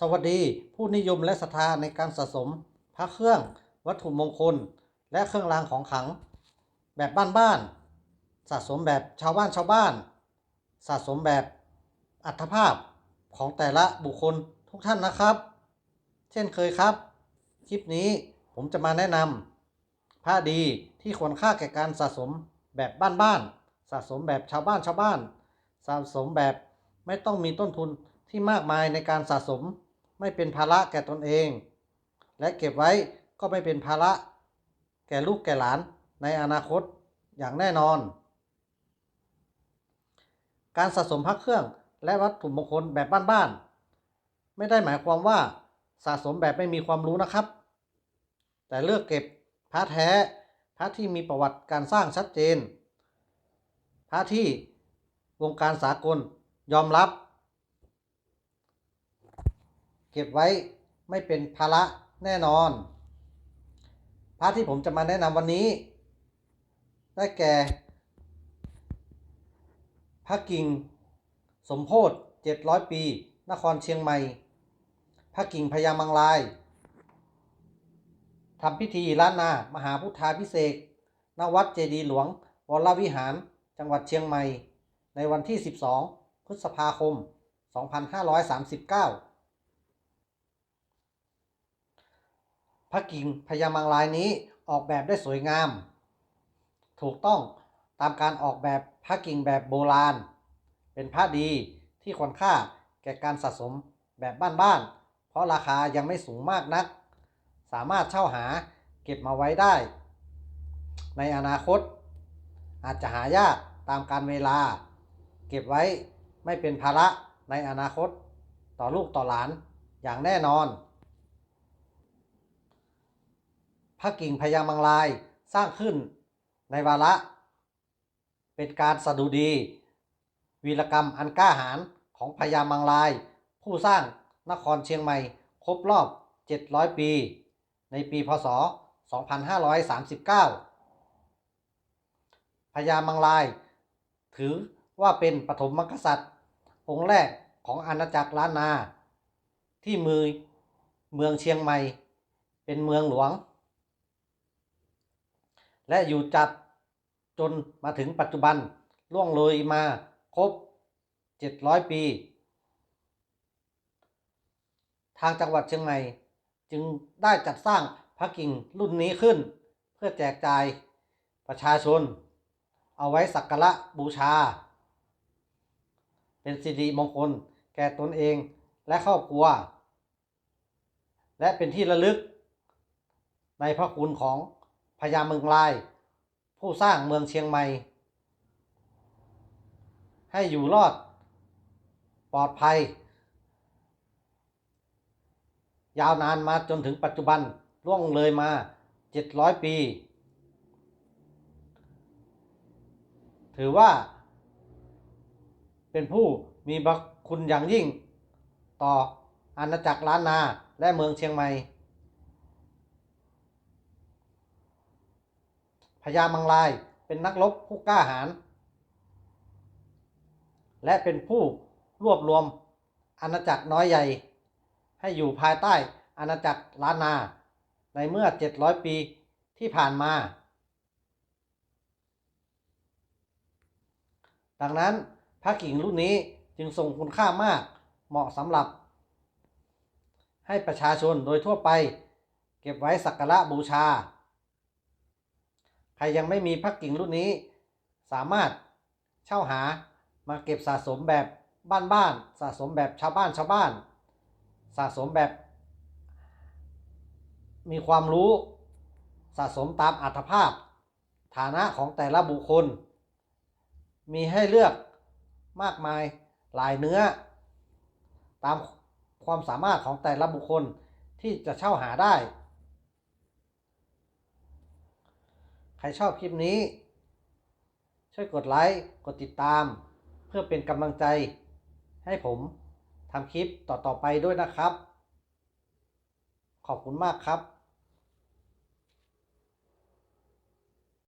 สวัสดีผู้นิยมและศรัทธาในการสะสมพระเครื่องวัตถุมงคล และเครื่องรางของขลัง แบบบ้านๆสะสมแบบชาวบ้านชาวบ้าน สะสมแบบอัตภาพของแต่ละบุคคลทุกท่านนะครับ เช่นเคยครับ คลิปนี้ผมจะมาแนะนำผ้าดีที่ควรค่าแก่การสะสมแบบบ้านๆสะสมแบบชาวบ้านชาวบ้าน สะสมแบบไม่ต้องมีต้นทุนที่มากมายในการสะสม ไม่เป็นภาระแก่ตนเอง และเก็บไว้ก็ไม่เป็นภาระแก่ลูกแก่หลานในอนาคตอย่างแน่นอน การสะสมพระเครื่องและวัตถุมงคลแบบบ้านๆ ไม่ได้หมายความว่าสะสมแบบไม่มีความรู้นะครับ แต่เลือกเก็บพระแท้พระที่มีประวัติการสร้างชัดเจน พระที่วงการสากลยอมรับ เก็บไว้ไม่เป็นภาระแน่นอน พระที่ผมจะมาแนะนำวันนี้ ได้แก่ พระกิ่งสมโพธ700 ปี นครเชียงใหม่ พระกิ่งพญามังลายทำพิธีล้านนา มหาพุทธาพิเศษณวัดเจดีหลวง วรวิหาร จังหวัดเชียงใหม่ ในวันที่ 12 พฤษภาคม 2539 พ ระกิ่งพญามังลายนี้ออกแบบได้สวยงาม ถูกต้องตามการออกแบบพระกิ่งแบบโบราณ เป็นพระดีที่ควรค่าแก่การสะสมแบบบ้านๆเพราะราคายังไม่สูงมากนัก สามารถเช่าหาเก็บมาไว้ได้ ในอนาคต อาจจะหายากตามการเวลา เก็บไว้ไม่เป็นภาระในอนาคตต่อลูกต่อหลานอย่างแน่นอน พระกิ่งพญามังลายสร้างขึ้นในวาระ เป็นการสดุดี วีรกรรมอันกล้าหาญของพญามังลาย ผู้สร้างนครเชียงใหม่ ครบรอบ 700 ปี ในปีพศ 2539 พญามังลาย ถือว่าเป็นปฐมกษัตริย์ องค์แรกของอาณาจักรล้านนา ที่มือเมืองเชียงใหม่ เป็นเมืองหลวง และอยู่จัดจนมาถึงปัจจุบันล่วงเลยมาครบ 700 ปี ทางจังหวัดเชียงใหม่ จึงได้จัดสร้างพระกิ่งรุ่นนี้ขึ้น เพื่อแจกจ่ายประชาชน เอาไว้สักการะบูชา เป็นสิริมงคลแก่ตนเองและครอบครัว และเป็นที่ระลึกในพระคุณของ พญาเมืองลาย ผู้สร้างเมืองเชียงใหม่ ให้อยู่รอด ปลอดภัย ยาวนานมาจนถึงปัจจุบันล่วงเลยมา 700 ปี ถือว่า เป็นผู้มีพระคุณอย่างยิ่ง ต่ออาณาจักรล้านนาและเมืองเชียงใหม่ พ ญามังลาย เป็นนักรบผู้กล้าหาญและเป็นผู้รวบรวมอาณาจักรน้อยใหญ่ ให้อยู่ภายใต้อาณาจักรล้านนา ในเมื่อ 700 ปีที่ผ่านมา ดังนั้นพระกิ่งรุ่นนี้จึงทรงคุณค่ามากเหมาะสำหรับ ให้ประชาชนโดยทั่วไป เก็บไว้สักการะบูชา ใครยังไม่มีพระกิ่งรุ่นนี้ สามารถเช่าหามาเก็บสะสมแบบบ้านๆสะสมแบบชาวบ้านชาวบ้าน สะสมแบบ มีความรู้สะสมตามอัตภาพ ฐานะของแต่ละบุคคล มีให้เลือกมากมายหลายเนื้อ ตามความสามารถของแต่ละบุคคลที่จะเช่าหาได้ ใครชอบคลิปนี้ ช่วยกดไลค์ กดติดตาม เพื่อเป็นกำลังใจ ให้ผมทำคลิปต่อๆไปด้วยนะครับ ขอบคุณมากครับ